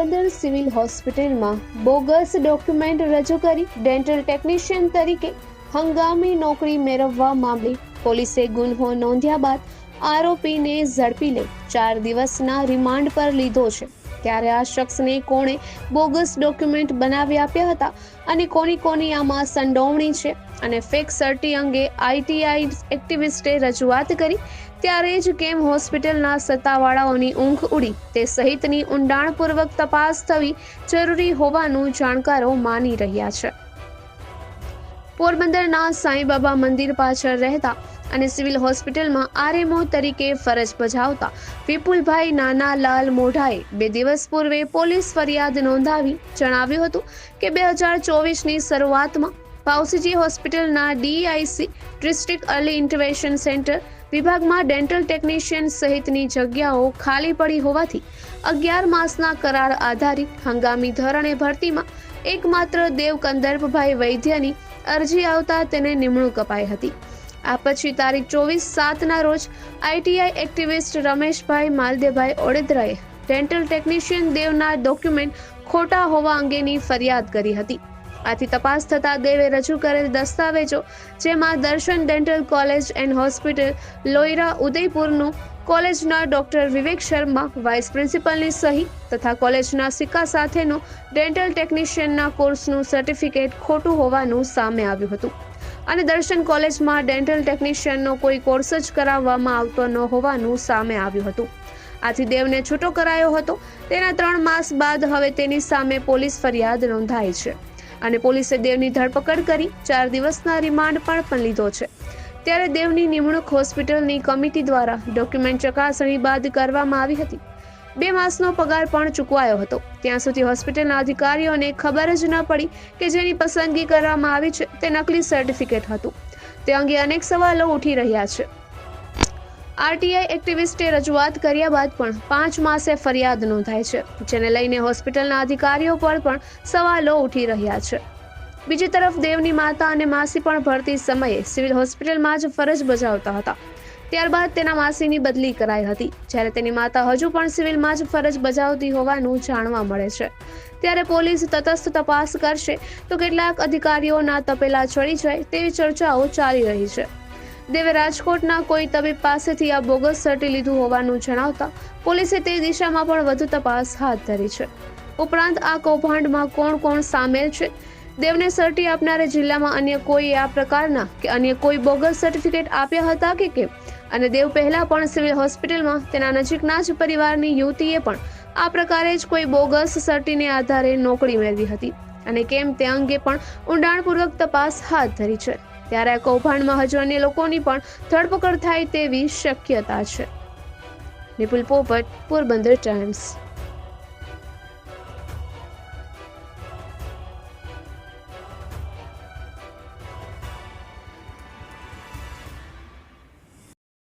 Civil હોસ્પિટલમાં bogus document રજૂ કરી ડેન્ટલ ટેકનિશિયન તરીકે હંગામી નોકરી મેળવવા મામલે પોલીસે ગુન્હો નોંધ્યા બાદ આરોપીને ઝડપી લઈ ચાર દિવસના રિમાન્ડ પર લીધો છે. ત્યારે આ શખ્સને કોણે બોગસ ડોક્યુમેન્ટ બનાવી આપ્યા હતા અને કોની કોની આમાં સંડોવણી છે અને ફેક સર્ટી અંગે આઈટીઆઈ એક્ટિવિસ્ટે રજૂઆત કરી, ત્યારે જ કેમ હોસ્પિટલના સત્તાવાળાઓની ઊંઘ ઉડી, તે સહિતની ઊંડાણપૂર્વક તપાસ થવી જરૂરી હોવાનું જાણકારો માની રહ્યા છે. પોરબંદરના સાંઈબાબા મંદિર પાછળ રહેતા અને સિવિલ હોસ્પિટલમાં આરએમઓ તરીકે ફરજ બજાવતા વિપુલભાઈ નાનાલાલ મોઢાએ બે દિવસ પૂર્વે પોલીસ ફરિયાદ નોંધાવી જણાવ્યું હતું કે બે હજાર ચોવીસની શરૂઆતમાં પાઉસીજી હોસ્પિટલના DIC district early intervention centre વિભાગમાં ડેન્ટલ ટેકનિશિયન સહિતની જગ્યાઓ ખાલી પડી હોવાથી અગિયાર માસના કરાર આધારિત હંગામી ધોરણે ભરતીમાં એકમાત્ર દેવ કંદર્પભાઈ વૈદ્યની અરજી આવતા તેને નિમણૂક અપાઈ હતી. આ પછી તારીખ ચોવીસ સાતના રોજ આઈટીઆઈ એક્ટિવિસ્ટ રમેશભાઈ માલદેભાઈ ઓડેદરાએ ડેન્ટલ ટેકનિશિયન દેવના ડોક્યુમેન્ટ ખોટા હોવા અંગેની ફરિયાદ કરી હતી. આથી તપાસ થતા દેવે રજૂ કરેલ દસ્તાવેજો, જેમાં Darshan dental college and hospital Loyara ઉદયપુરનું, કોલેજના ડોક્ટર વિવેક શર્મા, વાઇસ પ્રિન્સિપલની સહી તથા કોલેજના સિક્કા સાથેનું ડેન્ટલ ટેકનિશિયનના કોર્સનું સર્ટિફિકેટ ખોટું હોવાનું સામે આવ્યું હતું. અને દર્શન કોલેજમાં ડેન્ટલ ટેકનિશિયનનો કોઈ કોર્સ જ કરાવવામાં આવતો ન હોવાનું સામે આવ્યું હતું. આથી દેવને છૂટો કરાયો હતો. તેના ત્રણ માસ બાદ હવે તેની સામે પોલીસ ફરિયાદ નોંધાઈ છે. અને પોલીસે દેવની ધરપકડ કરી ચાર દિવસના રિમાન્ડ પણ પણ લીધો છે. ત્યારે દેવની નિમણૂક હોસ્પિટલની કમિટી દ્વારા ડોક્યુમેન્ટ ચકાસણી બાદ કરવામાં આવી હતી. બે માસનો પગાર પણ ચૂકવાયો હતો. ત્યાં સુધી હોસ્પિટલના અધિકારીઓને ખબર જ ન પડી કે જેની પસંદગી કરવામાં આવી છે તે નકલી સર્ટિફિકેટ હતું. તે અંગે અનેક સવાલો ઉઠી રહ્યા છે. આરટીઆઈ એક્ટિવિસ્ટે રજૂઆત કર્યા બાદ પણ પાંચ માસે ફરિયાદ નોંધાઈ છે, જેને લઈને હોસ્પિટલના અધિકારીઓ પર પણ સવાલો ઉઠી રહ્યા છે. બીજી તરફ દેવની માતા અને માસી પણ ભરતી સમયે સિવિલ હોસ્પિટલમાં જ ફરજ બજાવતા હતા. ત્યારબાદ તેના માસીની બદલી કરાઈ હતી, જ્યારે તેની માતા હજુ પણ સિવિલમાં જ ફરજ બજાવતી હોવાનું જાણવા મળે છે. ત્યારે પોલીસ તટસ્થ તપાસ કરશે તો કેટલાક અધિકારીઓના તપેલા ચડી જાય તેવી ચર્ચાઓ ચાલી રહી છે. દેવે રાજકોટના કોઈ તબીબ પાસેથી આ બોગસ સર્ટી લીધું હોવાનું જણાવતા પોલીસે તે દિશામાં પણ વધુ તપાસ હાથ ધરી છે. ઉપરાંત આ કૌભાંડમાં કોણ કોણ સામેલ છે? દેવને સર્ટી આપનારે જિલ્લામાં અન્ય કોઈ આ પ્રકારના કે અન્ય કોઈ બોગસ સર્ટિફિકેટ આપ્યા હતા કે કેમ? અને દેવ પહેલા પણ સિવિલ હોસ્પિટલમાં તેના નજીકના જ પરિવારની યુવતીએ પણ આ પ્રકારે જ કોઈ બોગસ સર્ટીને આધારે નોકરી મેળવી હતી. અને કેમ તે અંગે પણ ઊંડાણપૂર્વક તપાસ હાથ ધરી છે. ત્યારે કૌભાંડમાં હજુ અન્ય લોકોની પણ ધરપકડ થાય તેવી શક્યતા છે. નિપુલ પોપટ, પોરબંદર ટાઈમ્સ.